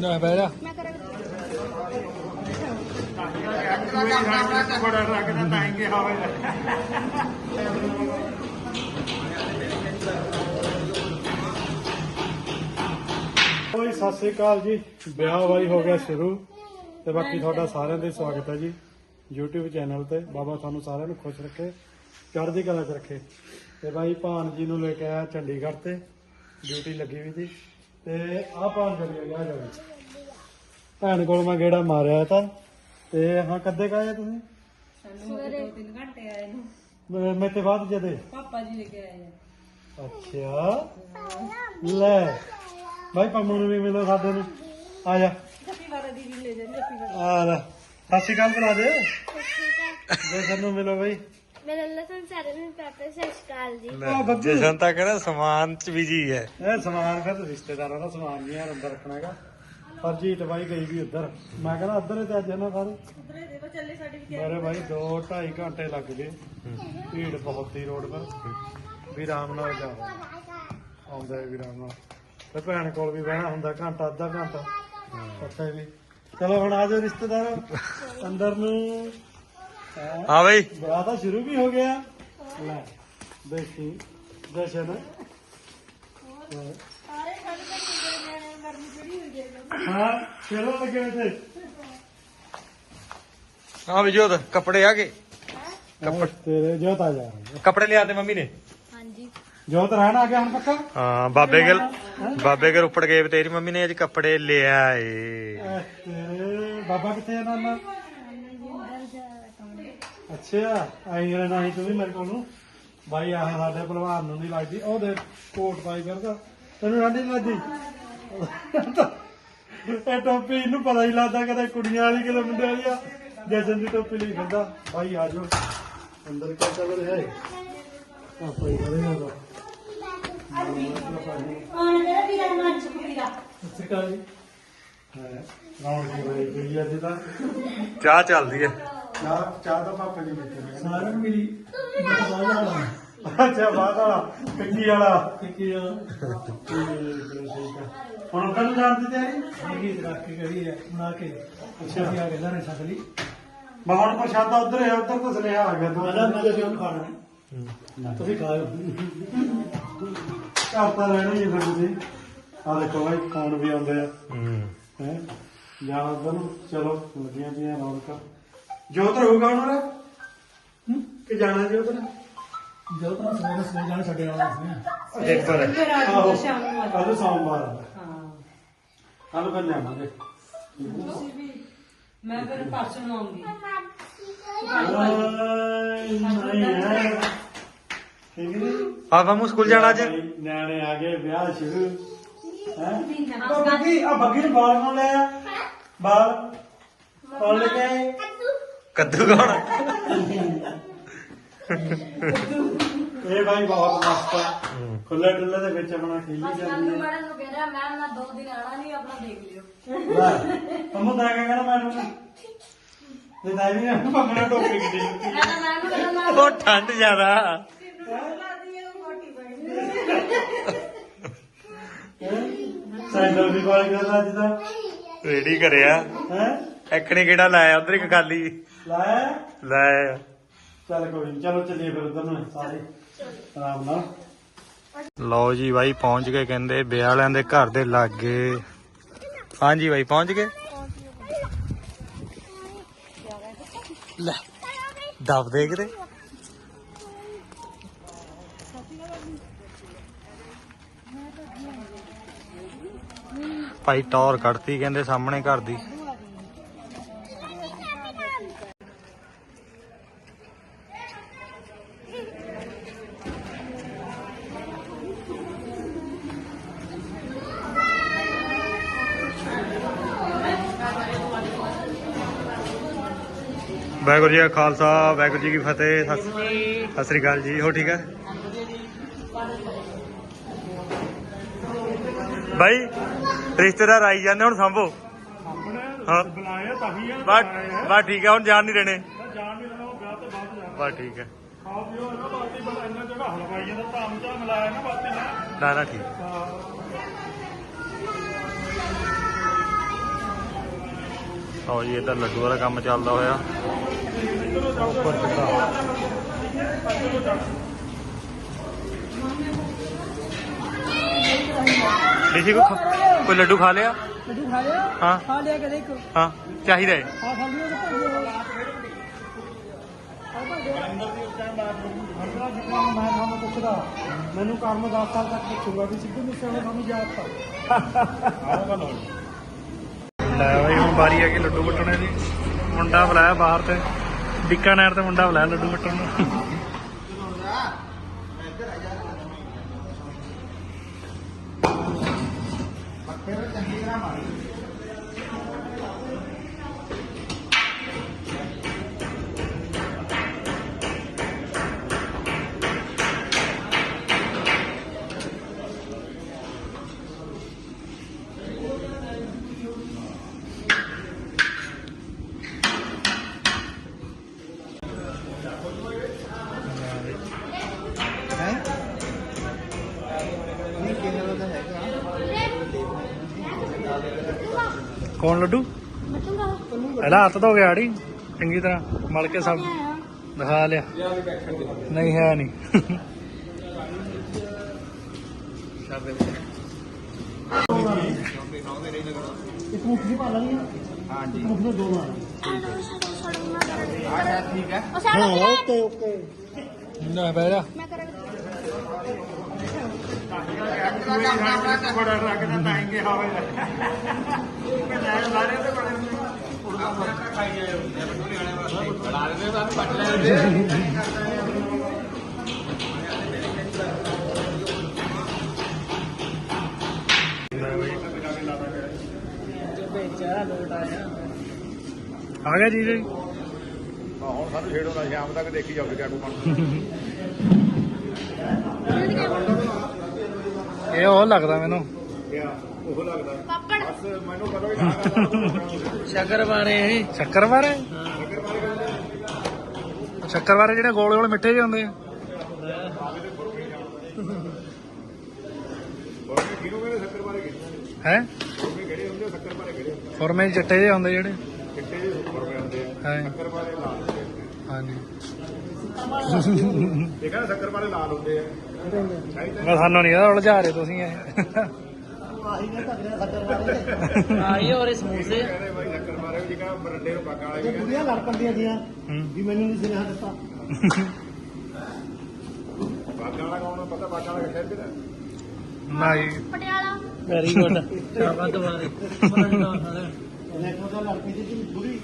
ਨਾ ਬਹਿ ਜਾ। ਮੈਂ ਕਰਾਂ ਬੜਾ ਲੱਗਦਾ ਤਾਂ ਕਿ ਹੋਵੇ ਓਏ ਸਤਿ ਸ੍ਰੀ ਅਕਾਲ ਜੀ। ਵਿਆਹ ਵਾਈ ਹੋ ਗਿਆ ਸ਼ੁਰੂ ਤੇ ਬਾਕੀ ਤੁਹਾਡਾ ਸਾਰਿਆਂ ਦਾ ਸਵਾਗਤ ਹੈ ਜੀ। YouTube ਚੈਨਲ ਤੇ ਬਾਬਾ ਤੁਹਾਨੂੰ ਸਾਰਿਆਂ ਨੂੰ ਖੁਸ਼ ਰੱਖੇ ਚੜ੍ਹਦੀ ਕਲਾ 'ਚ ਰੱਖੇ। ਤੇ ਬਾਈ ਭਾਨ ਜੀ ਨੂੰ ਲੈ ਕੇ ਆਇਆ ਚੰਡੀਗੜ੍ਹ ਤੇ ਡਿਊਟੀ ਲੱਗੀ ਹੋਈ ਸੀ। ਤੇ ਆਹ ਭਾਨ ਚੱਲਿਆ ਗਿਆ ਜਾ ਭੈਣ ਕੋਲ ਮੈਂ ਗੇੜਾ ਮਾਰਿਆ ਤਾਂ ਤੇ ਹਾਂ ਕਦੇ ਕਾਇਆ ਤੁਸੀਂ? ਸਵੇਰੇ ਘੰਟੇ ਆਏ ਨੂੰ। ਮੈਂ- ਮੈਂ ਤੇ ਬਾਅਦ ਜਦੇ ਪਾਪਾ ਜੀ ਲੈ ਕੇ ਆਏ ਆ। ਅੱਛਾ। ਲੈ ਬਾਈ ਪੰਮੂ ਨੂੰ ਵੀ ਮਿਲੋ ਸਾਡੇ ਨੂੰ। ਆ ਜਾ। ਜੱਫੀ ਵਾਲਾ ਦੀ ਵੀ ਲੈ ਜਾਂਦੇ ਜੱਫੀ ਵਾਲਾ ਆ ਲੈ। ਸਤਿ ਸ਼੍ਰੀ ਅਕਾਲ ਬੁਲਾ ਦੇ। ਜਸ਼ਨ ਨੂੰ ਮਿਲੋ ਬਈ। ਮੇਰੇ ਲਸਨ ਸਾਰੇ ਨੂੰ ਪਾਪਾ ਸਤਿ ਸ਼੍ਰੀ ਅਕਾਲ ਜੀ ਆ ਬੱਬੂ। ਜਸ਼ਨ ਤਾਂ ਕਹਿੰਦਾ ਸਮਾਨ ਚ ਬਿਜ਼ੀ ਹੈ। ਇਹ ਸਮਾਨ ਫਿਰ ਰਿਸ਼ਤੇਦਾਰਾਂ ਦਾ ਸਮਾਨ ਨਹੀਂ ਯਾਰ ਅੰਦਰ ਰੱਖਣਾ ਹੈਗਾ। ਹਰਜੀਤ ਬਾਈ ਗਈ ਵੀ ਉੱਧਰ। ਮੈਂ ਕਹਿੰਦਾ ਉੱਧਰ ਤੇ ਅੱਜ ਇਹਨਾਂ ਸਾਰੇ। ਉਧਰੇ ਦੇ ਵਾ ਚੱਲੇ ਸਾਡੀ ਵੀ ਮੇਰੇ ਬਾਈ 2 2.5 ਘੰਟੇ ਲੱਗ ਗਏ। ਭੀੜ ਬਹੁਤ ਸੀ ਰੋਡ 'ਪਰ। ਵੀ ਆਰਾਮ ਨਾਲ ਜਾ। ਆਉਂਦਾ ਹੈ ਵੀ ਆਰਾਮ ਨਾਲ। ਤੇ ਭੈਣ ਕੋਲ ਵੀ ਬਹਿਣਾ ਹੁੰਦਾ ਘੰਟਾ ਅੱਧਾ ਘੰਟਾ। ਉੱਥੇ ਵੀ। ਚਲੋ ਹੁਣ ਆ ਜਾਓ ਰਿਸ਼ਤੇਦਾਰ। ਅੰਦਰ ਨੂੰ। ਹੈਂ। ਬਈ। ਵਿਆਹ ਤਾਂ ਸ਼ੁਰੂ ਵੀ ਹੋ ਗਿਆ। ਲੈ ਦੇਖੀ ਜਸ਼ਨ ਹਾਂ। ਸਾਰੇ ਗਰਮੀ ਚੜੀ ਹੋਈ ਹਾਂ ਚਲੋ ਲੱਗੇ ਹੋਏ ਤੇ ਹਾਂ ਵੀ ਜੋਤ ਕੱਪੜੇ ਆ ਗਏ। ਕੱਪੜੇ ਤੇਰੇ ਜੋਤ ਆ ਜਾ। ਕੱਪੜੇ ਲਿਆਤੇ ਮੰਮੀ ਨੇ? ਹਾਂਜੀ। ਜੋਤ ਰਹਿਣਾ ਆ ਗਿਆ ਹੁਣ ਪੱਕਾ? ਹਾਂ ਬਾਬੇ ਗਿਲ ਬਾਬੇ ਗਿਲ ਉੱਪੜ ਗਏ ਵੀ ਤੇਰੀ ਮੰਮੀ ਨੇ ਅੱਜ ਕੱਪੜੇ ਲਿਆਏ ਐ ਤੇਰੇ ਬਾਬਾ ਕਿੱਥੇ ਆ ਨਾਨਾ? ਅੱਛਾ, ਆਈ ਜਿਹੜਾ ਨਹੀਂ ਤੂੰ ਵੀ ਮੇਰੇ ਕੋਲ ਨੂੰ। ਬਾਈ, ਆਹ ਸਾਡੇ ਭਲਵਾਨ ਨੂੰ ਨਹੀਂ ਲੱਗਦੀ ਉਹ ਦੇ ਕੋਟ ਪਾਈ ਕਰਦਾ ਤੈਨੂੰ ਰੰਡੀ ਨੀ ਲੱਗਦੀ? ਇਹ ਟੋਪੀ ਇਹਨੂੰ ਪਤਾ ਹੀ ਲੱਗਦਾ ਕਦੇ ਕੁੜੀਆਂ ਵਾਲੀ ਕਿਤੇ ਮੁੰਡੇ ਵਾਲੀ ਆ। ਜਸ਼ਨ ਦੀ ਟੋਪੀ ਲਈ ਫਿਰਦਾ। ਬਾਈ, ਆ ਜਾਓ। ਅੰਦਰ ਕੀ ਚੱਲ ਰਿਹਾ ਹੈ? ਆ ਭਾਈ ਕਰੇ ਨਾ ਦੋ ਆਣ ਦੇ ਵੀਰਾ ਮੰਚ ਕੁੜੀਦਾ ਸਸਿਕਾ ਜੀ। ਹੈ, ਰੌਣਕ ਦੀ ਗਈ ਅੱਜ ਤਾਂ। ਚਾਹ ਚੱਲਦੀ ਹੈ ਚਾਹ ਚਾਹ ਤਾਂ ਪਾਪਾ ਜੀ ਬੈਠੇ ਨੇ। ਸਾਰਿਆਂ ਨੂੰ ਮਿਲੀ। ਅੱਛਾ ਬਾਦ ਵਾਲਾ। ਟਿੱਕੀ ਵਾਲਾ। ਟਿੱਕੀ ਵਾਲਾ। ਹੁਣ ਕੱਲ ਦੀ ਤਿਆਰੀ? ਹੈਗੀ ਰੱਖ ਕੇ ਗਈ ਹੈ ਬਣਾ ਕੇ। ਅੱਛਾ। ਕੀ ਆ ਗਿਆ ਨਾ ਸਕਲੀ ਮੈਂ ਹੁਣ ਪ੍ਰਸ਼ਾਦਾ ਉਧਰ ਹੈ ਉਧਰ ਤੋਂ ਸੁਨੇਹਾ ਆ ਗਿਆ। ਤੂੰ ਮੈਂ ਤਾਂ ਕਿਉਂ ਖਾਣਾ ਤੁਸੀਂ ਖਾਓ ਘਰ ਤਾਂ ਰਹਿਣਾ ਹੀ ਫਿਰ ਤੁਸੀਂ। ਆ ਦੇਖੋ ਭਾਈ ਫੋਨ ਵੀ ਆਉਂਦੇ ਆ। ਹੂੰ। ਹੈ? ਜਾਂ ਉਧਰ ਨੂੰ ਚਲੋ ਲੱਗੀਆਂ ਰੌਣਕਾਂ। ਜੋਤ ਰਹੂਗਾ ਉਹਨਾਂ ਦਾ? ਹੂੰ? ਕਿ ਜਾਣਾ ਜੋਤ ਨੇ? ਜਦ ਤੱਕ ਸਵੇਰੇ ਸਵੇਰੇ ਜਾਣਾ ਛੱਡੇ ਆਉਣਾ ਸੀ ਇੱਕ ਵਾਰ। ਫਿਰ ਅੱਜ ਆਹੋ ਸ਼ਾਮ ਨੂੰ ਆ। ਕੱਲ ਸੋਮਵਾਰ ਹਾਂ। ਕੱਲ ਫਿਰ ਜਾਵਾਂਗੇ ਤੁਸੀਂ ਵੀ ਮੈਂ ਫਿਰ ਪਰਸੋਂ ਨੂੰ ਆਉਂਗੀ। ਨਹੀਂ ਹੈ ਠੀਕ ਨਹੀਂ ਆ ਮਾਮੂ ਸਕੂਲ ਜਾਣਾ ਅੱਜ? ਨਿਆਣੇ ਆ ਗਏ ਵਿਆਹ ਸ਼ੁਰੂ। ਹੈ? ਆ ਬੱਗੀ ਆ ਬੱਗੀ ਨੂੰ ਬਾਲ ਕੌਣ ਲਿਆ? ਬਾਲ। ਕੌਣ ਲੈ ਕੇ ਆਏ? ਕੱਦੂ ਕੌਣ? ਇਹ ਭਾਈ ਬਹੁਤ ਮਸਤ ਆ। ਖੁੱਲੇ ਡੁੱਲੇ ਦੇ ਵਿੱਚ ਆਪਣਾ ਖੇਲੀ ਜਾਂਦੀ ਹੈ ਮੈਡਮ ਨੂੰ ਕਹਿੰਦਾ ਮੈਮ ਮੈਂ ਦੋ ਦਿਨ ਆਣਾ ਨਹੀਂ ਆਪਣਾ ਦੇਖ ਲਿਓ। ਲੈ ਤੁਮ ਤਾਂ ਕਹਿ ਕਹਿਣਾ ਮੈਡਮ ਨੇ ਤੇ ਤਾਂ ਵੀ ਪੰਗਣਾ ਟੋਪੀ ਕਹਿੰਦਾ ਮੈਮ ਨੂੰ ਕਹਿੰਦਾ ਮੈਂ ਉਹ ਠੰਡ ਜ਼ਿਆਦਾ। ਸੈਂਡਲ ਵੀ ਪਾਲ ਕਰਦਾ ਅੱਜ ਤਾਂ। ਰੈਡੀ ਕਰਿਆ। ਹੈ? ਐਕਣੇ ਕਿਹੜਾ ਲਾਇਆ? ਉਧਰ ਇੱਕ ਖਾਲੀ। ਲਾਇਆ ਚੱਲ ਕੋਈ ਨੀ ਚਲੋ ਚੱਲੀਏ ਫਿਰ ਉਧਰ ਨੂੰ ਸਾਰੇ। ਆਰਾਮ ਨਾਲ। ਲਓ ਜੀ ਬਾਈ ਪਹੁੰਚ ਗਏ ਕਹਿੰਦੇ ਵਿਆਹ ਵਾਲਿਆਂ ਦੇ ਘਰ ਦੇ ਲਾਗੇ। ਹਾਂਜੀ ਬਾਈ ਪਹੁੰਚ ਗਏ? ਲੈ ਦਬ ਦੇ ਕਿਤੇ। ਭਾਈ ਟੌਰ ਕੱਢਤੀ ਕਹਿੰਦੇ ਸਾਹਮਣੇ ਘਰ ਦੀ। ਵਾਹਿਗੁਰੂ ਜੀ ਕਾ ਖਾਲਸਾ ਵਾਹਿਗੁਰੂ ਜੀ ਕੀ ਫਤਿਹ। ਸਤਿ ਸ੍ਰੀ ਅਕਾਲ ਜੀ ਹੋ ਠੀਕ ਹੈ? ਭਾਈ ਰਿਸ਼ਤੇਦਾਰ ਆਈ ਜਾਂਦੇ ਹੁਣ ਸੰਭੋ। ਹਾਂ। ਬੁਲਾਇਆ ਤਾਂ ਆ ਠੀਕ ਹੈ ਹੁਣ ਜਾਣ ਨਹੀਂ ਦੇਣੇ। ਜਾਣ ਨਹੀਂ ਦੇਣਾ ਉਹ ਠੀਕ ਹੈ। ਨਾ ਬਾਤੀ ਬਸ ਇੰਨਾ ਜਗ੍ਹਾ ਹਲਵਾਈਆਂ ਦਾ ਧਾਮ ਧਾਮ ਮਿਲਾਇਆ ਨਾ ਬਾਤੀ ਨਾਲ ਨਾ। ਨਾ ਠੀਕ। ਹਾਂ। ਲਓ ਜੀ ਇਹਦਾ ਲੱਡੂ ਵਾਲਾ ਕੰਮ ਚੱਲਦਾ ਹੋਇਆ। ਉੱਪਰ ਚੜਾ ਦੇਖੀ ਕੋ ਕੋਈ ਲੱਡੂ ਖਾ ਲਿਆ? ਲੱਡੂ ਖਾ ਲਿਆ? ਹਾਂ। ਖਾ ਲਿਆ ਕਦੇ ਇੱਕ। ਹਾਂ ਚਾਹੀਦਾ ਹੈ ਆ ਖਾ ਲਿਆ ਮੈਨੂੰ ਕੰਮ 10 ਸਾਲ ਤੱਕ ਪੁੱਛੂਗਾ ਵੀ ਸਿੱਧੂ ਮੂਸੇਵਾਲੇ ਤੁਹਾਨੂੰ ਯਾਦ ਤਾਂ। ਲੈ ਬਈ ਹੁਣ ਵਾਰੀ ਆ ਗਈ ਲੱਡੂ ਵਟਣੇ ਦੀ। ਮੁੰਡਾ ਬੁਲਾਇਆ ਬਾਹਰ ਤੇ। ਬਿਕਾਨੇਰ ਤੇ ਮੁੰਡਾ ਬੁਲਾਇਆ ਲੱਡੂ ਵਟਣ ਨੂੰ। ਕੌਣ ਲੱਡੂ? ਪਹਿਲਾਂ ਹੱਥ ਧੋ ਗਿਆ ਆੜੀ। ਚੰਗੀ ਤਰ੍ਹਾਂ ਮਲ ਕੇ ਸਭ ਦਿਖਾ ਲਿਆ। ਨਹੀਂ ਹੈ ਨਹੀਂ। ਇੱਕ ਮੁੱਠ ਦੀ ਪਾ ਲੈਣੀ ਹਾਂਜੀ। ਇੱਕ ਮੁੱਠ ਨੂੰ ਦੋ ਮਾਰ ਹਾਂ ਓਕੇ ਓਕੇ। ਨਾ ਜਾ। ਮੈਂ ਕਰਾਂ ਬੜਾ ਰੱਖਦਾ ਤਾਂ ਕਿ ਹੋਵੇ ਬੇਚਾਰਾ ਲੋਟ ਆਇਆ ਆ ਗਿਆ ਜੀ। ਜੀ ਹੁਣ ਸਾਨੂੰ ਛੇੜੋ ਨਾ, ਸ਼ਾਮ ਤੱਕ ਦੇਖੀ ਜਾਓਗੇ ਕਿਆ ਕੁ ਇਹ ਉਹ ਲੱਗਦਾ ਮੈਨੂੰ। ਉਹ ਲੱਗਦਾ ਪਾਪੜ। ਬਸ ਮੈਨੂੰ ਪਤਾ ਵੀ ਨਾ ਸ਼ੱਕਰ ਬਾਰੇ ਇਹ। ਸ਼ੱਕਰ ਬਾਰੇ ਸ਼ੱਕਰ ਬਾਰੇ ਜਿਹੜੇ ਗੋਲ ਗੋਲ ਮਿੱਠੇ ਜਿਹੇ ਹੁੰਦੇ ਆ। ਹੈ? ਫੁਰਮੇ ਚਿੱਟੇ ਜਿਹੇ ਹੁੰਦੇ ਜਿਹੜੇ। ਚਿੱਟੇ ਜਿਹੇ ਬਾਰੇ ਹੁੰਦੇ ਆ। ਹੈ। ਸ਼ੱਕਰ ਬਾਰੇ ਲਾਲ ਹੁੰਦੇ ਆ। ਹਾਂਜੀ। ਇਹ ਕਹਿੰਦਾ ਸ਼ੱਕਰ ਬਾਰੇ ਲਾਲ ਹੁੰਦੇ ਆ। ਮੈਂ ਸਾਨੂੰ ਨਹੀਂ ਇਹਦਾ ਉਲਝਾ ਰਹੇ ਤੁਸੀਂ ਇਹ। ਆਹੀ ਨੇ ਧੱਕਦੇ ਸੱਜਰ ਵਾਲੇ ਆਈ ਔਰ ਸਮੋਸੇ ਕਹਿੰਦੇ ਬਾਈ ਸ਼ੱਕਰ ਬਾਰੇ ਵੀ ਜਿਹੜਾ ਬਰੰਡੇ ਨੂੰ ਪੱਕਾ ਵਾਲੇ ਤੇ ਵੀ ਬੁੜੀਆਂ ਲੜ ਪੰਦੀਆਂ ਦੀਆਂ ਹੂੰ। ਵੀ ਮੈਨੂੰ ਨਹੀਂ ਸੁਨੇਹਾ ਦਿੱਤਾ। ਬਾਗਾ ਵਾਲਾ ਕੌਣ ਆ? ਪਤਾ ਬਾਗਾ ਵਾਲਾ ਕਿੱਥੇ ਦਾ ਨਾ? ਜੀ ਪਟਿਆਲਾ। ਵੈਰੀ ਗੁੱਡ ਸ਼ਾਬਾਸ਼ ਦੁਬਾਰੇ ਉਹਨੇ ਕੋਲ ਲੜ ਪਈ ਸੀ ਬੁੜੀ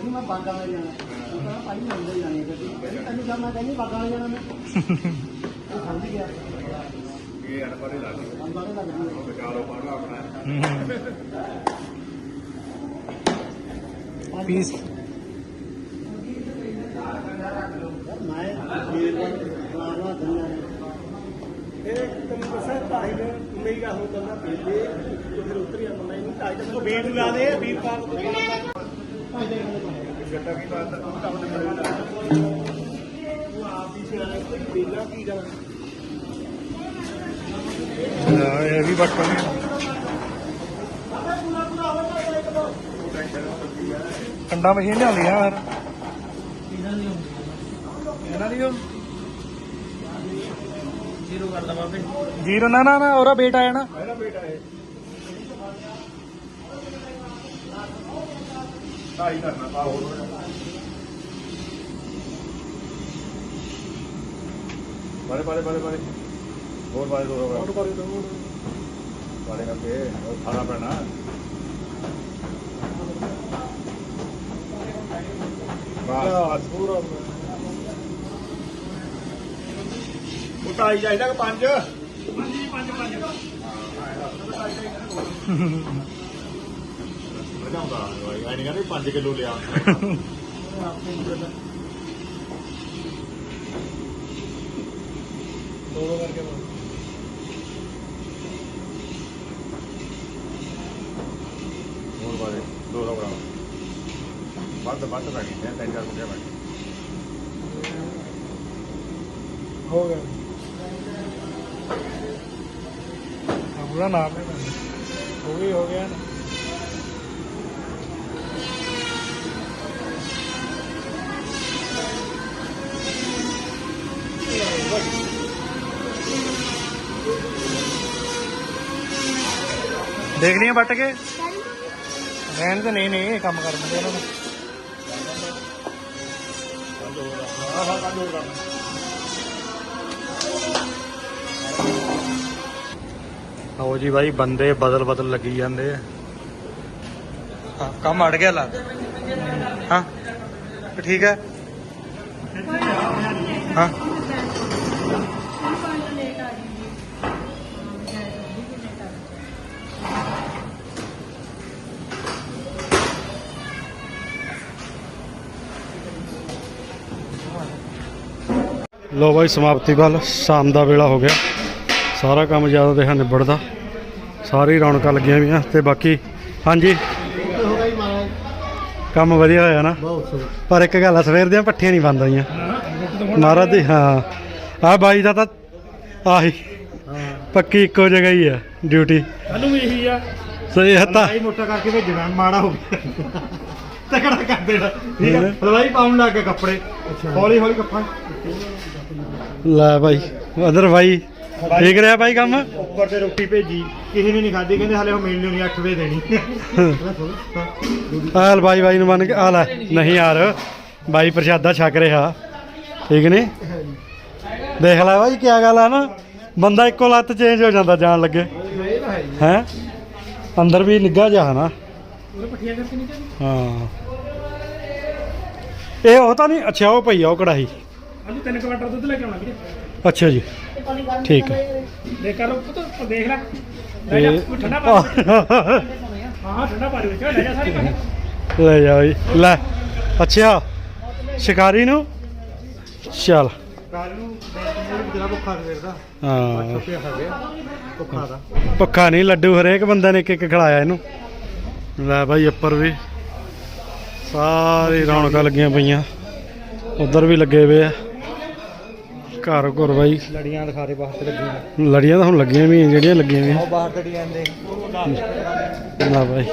ਕਹਿੰਦੀ ਮੈਂ ਬਾਗਾ ਵਾਲੇ ਜਾਣਾ। ਉਹ ਕਹਿੰਦਾ ਭਾਈ ਮੈਂ ਅੰਦਰ ਜਾਣੀ ਹੈ ਗੱਡੀ। ਕਹਿੰਦੀ ਤੈਨੂੰ ਜਦ ਮੈਂ ਕਹਿੰਦੀ ਬਾਗਾ ਵਾਲੇ ਜਾਣਾ ਮੈਂ। ਉਹ ਸਮਝ ਗਿਆ। ਇਹ ਅਨਪੜ੍ਹ ਹੀ ਲੱਗਦੇ ਵਾਲੇ ਲੱਗਦੀ ਹੈ ਉਹ ਵਿਚਾਰੋ ਪੜ੍ਹਨਾ ਆਪਣਾ। ਪੀਸ ਮੈਂ ਇਹ ਬਾਵਾ ਦੁਨੀਆ ਇਹ ਤੈਨੂੰ ਦੱਸਿਆ ਭਾਈ ਨੇ ਮੇਰੀ ਗੱਲ ਹੋ ਪੀਂਦੇ ਤੇ ਫਿਰ ਉਤਰੀ ਆਉਂਦਾ ਇਹਨੂੰ ਢਾਈ ਤੱਕ ਬੀਟ ਲਾ ਦੇ ਦੇ ਗੱਡਾ ਕੀ ਬਾਤ ਉਹ ਕੰਮ ਉਹ ਆਪ ਹੀ ਸਿਆਣਾ ਕੋਈ ਬੀਲਾ ਕੀ ਗੱਲ ਇਹ ਵੀ ਬਟਨ ਕੰਡਾ ਮਸ਼ੀਨ ਲਿਆਉਂਦੀ ਆ ਫਿਰ ਇਹਨਾਂ ਦੀ ਉਹ। ਜ਼ੀਰੋ ਕਰ ਦਵਾ ਬੇ ਜੀਰੋ ਨਾ ਨਾ ਨਾ ਉਹਦਾ ਬੇਟਾ ਹੈ ਨਾ। ਮੇਰਾ ਬੇਟਾ ਹੈ। ਢਾਈ ਕਰਨਾ ਪਾ ਹੋਰ ਬਾਰੇ ਬਾਰੇ ਬਾਰੇ ਬਾਰੇ। ਹੋਰ ਬਾਰੇ ਦੋ ਹੋਰ। ਬਾਰੇ ਦੋ ਬਾਰੇ ਕਰਕੇ ਉਹ ਖਾਣਾ ਪੈਣਾ। ਬਸ ਪੂਰਾ ਉਹ ਢਾਈ ਚਾਹੀਦਾ ਕਿ ਪੰਜ? ਵਧਾਉਂਦਾ ਭਾਈ ਐਂ ਕਹਿੰਦੇ 5 ਕਿਲੋ ਲਿਆ। ਦੋ ਦੋ ਕਰਕੇ ਹੋਰ ਬਾਰੇ 200 ਗ੍ਰਾਮ ਵੱਧ ਵੱਧ ਪੈ ਗਈ ਹੈ ਤਿੰਨ, ਚਾਰ ਮੁੰਡੇ ਪੈ ਗਏ ਹੋ ਗਿਆ। ਪੂਰਾ ਨਾਮ ਹੈ ਹੋ ਗਈ, ਹੋ ਗਿਆ ਨਾ। ਦੇਖ ਲਈਏ ਵੱਟ ਕੇ? ਰਹਿਣ ਤੇ ਨਹੀਂ ਨਹੀਂ ਇਹ ਕੰਮ ਕਰ ਦਿੰਦੇ ਉਹਨਾਂ ਨੂੰ। ਆਓ ਜੀ ਬਾਈ ਬੰਦੇ ਬਦਲ ਬਦਲ ਲੱਗੀ ਜਾਂਦੇ ਆ। ਕੰਮ ਅੜ ਗਿਆ ਲੱਗ ਹਾਂ ਠੀਕ ਹੈ। ਹਾਂ। ਲੋ ਬਾਈ ਸਮਾਪਤੀ ਵੱਲ ਸ਼ਾਮ ਦਾ ਵੇਲਾ ਹੋ ਗਿਆ। ਸਾਰਾ ਕੰਮ ਜ਼ਿਆਦਾ ਦੇਖਾ ਨਿਬੜਦਾ। ਸਾਰੀ ਰੌਣਕਾਂ ਲੱਗੀਆਂ ਵੀਆਂ ਤੇ ਬਾਕੀ ਹਾਂਜੀ। ਕੰਮ ਵਧੀਆ ਹੋਇਆ ਨਾ। ਪਰ ਇੱਕ ਗੱਲ ਆ ਸਵੇਰ ਦੀਆਂ ਪੱਠੀਆਂ ਨਹੀਂ ਬੰਦ ਹੋਈਆਂ। ਮਹਾਰਾਜ ਦੀ ਹਾਂ। ਆ ਬਾਈ ਦਾ ਤਾਂ ਆਹੀ। ਪੱਕੀ ਇੱਕੋ ਜਗ੍ਹਾ ਹੀ ਆ ਡਿਊਟੀ। ਕੱਲੂ ਵੀ ਇਹੀ ਆ। ਸਹੀ ਹੱਤਾ ਮੋਟਾ ਕਰਕੇ ਭੇਜਣਾ ਮਾੜਾ ਹੋ ਗਿਆ। ਤਕੜਾ ਕਰ ਦੇਣਾ। ਠੀਕ ਹੈ ਹਲਵਾਈ ਪਾਉਣ ਲੱਗ ਗਏ ਕੱਪੜੇ। ਹੌਲੀ ਹੌਲੀ ਕੱਪਾ। ਲੈ ਬਾਈ ਅਦਰ ਬਾਈ। ਠੀਕ ਰਿਹਾ ਬਾਈ ਕੰਮ? ਉੱਪਰ ਤੇ ਰੋਟੀ ਭੇਜੀ। ਕਿਸੇ ਨੇ ਨਹੀਂ ਖਾਧੀ ਕਹਿੰਦੇ ਹਲੇ ਉਹ ਮਿਲਣੀ ਨਹੀਂ 8 ਵਜੇ ਦੇਣੀ। ਆਲ ਬਾਈ ਬਾਈ ਨੂੰ ਮੰਨ ਕੇ ਆ ਲੈ ਨਹੀਂ ਯਾਰ ਬਾਈ ਪ੍ਰਸ਼ਾਦਾ ਛਕ ਰਿਹਾ। ਠੀਕ ਨਹੀਂ ਦੇਖ ਲੈ ਬਾਈ ਕੀ ਗੱਲ ਆ ਨਾ। ਬੰਦਾ ਇੱਕੋ ਲੱਤ ਚੇਂਜ ਹੋ ਜਾਂਦਾ ਜਾਣ ਲੱਗੇ। ਹੈ ਅੰਦਰ ਵੀ ਨਿੱਗਾ ਜਾ ਹਾਂ। ਇਹ ਉਹ ਤਾਂ ਨਹੀਂ ਅੱਛਾ ਉਹ ਪਈ ਆ ਉਹ ਕੜਾਹੀ। ਅੱਜ 3 ਕੁਆਂਟਲ ਦੁੱਧ ਲੈ ਕੇ ਆਉਣਾ ਵੀਰੇ। ਅੱਛਾ ਜੀ। ਠੀਕ ਹੈ ਦੇਖ ਕਰ ਪੁੱਤ ਦੇਖ ਲੈ। ਲੈ ਜਾ ਠੰਡਾ ਪਾ ਦੇ। ਹਾਂ ਠੰਡਾ ਪਾ ਦੇ ਵਿੱਚ। ਲੈ ਜਾ ਸਾਰੀ ਪਾ ਲੈ ਜਾ ਬਈ ਲੈ। ਅੱਛਾ ਸ਼ਿਕਾਰੀ ਨੂੰ? ਚੱਲ। ਕਾਲ ਨੂੰ ਜਿਹੜਾ ਭੁੱਖਾ ਫਿਰਦਾ ਹਾਂ। ਪੱਖਾ ਨਹੀਂ ਲੱਡੂ ਹਰੇਕ ਬੰਦੇ ਨੇ ਇੱਕ ਇੱਕ ਖਿਲਾਇਆ ਇਹਨੂੰ। ਲੈ ਬਾਈ ਉੱਪਰ ਵੀ। ਸਾਰੀ ਰੌਣਕਾਂ ਲੱਗੀਆਂ ਪਈਆਂ। ਉਧਰ ਵੀ ਲੱਗੇ ਪਏ ਆ। ਘਰ ਘਰ ਬਾਈ। ਲੜੀਆਂ ਦਿਖਾ ਦੇ ਬਾਹਰ ਤੇ ਲੱਗੀਆਂ। ਲੜੀਆਂ ਤਾਂ ਹੁਣ ਲੱਗੀਆਂ ਵੀ ਜਿਹੜੀਆਂ ਲੱਗੀਆਂ ਵੀ ਉਹ ਬਾਹਰ ਤੇ ਡਿਜ਼ਾਈਨ ਦੇ ਲੈ ਬਾਈ।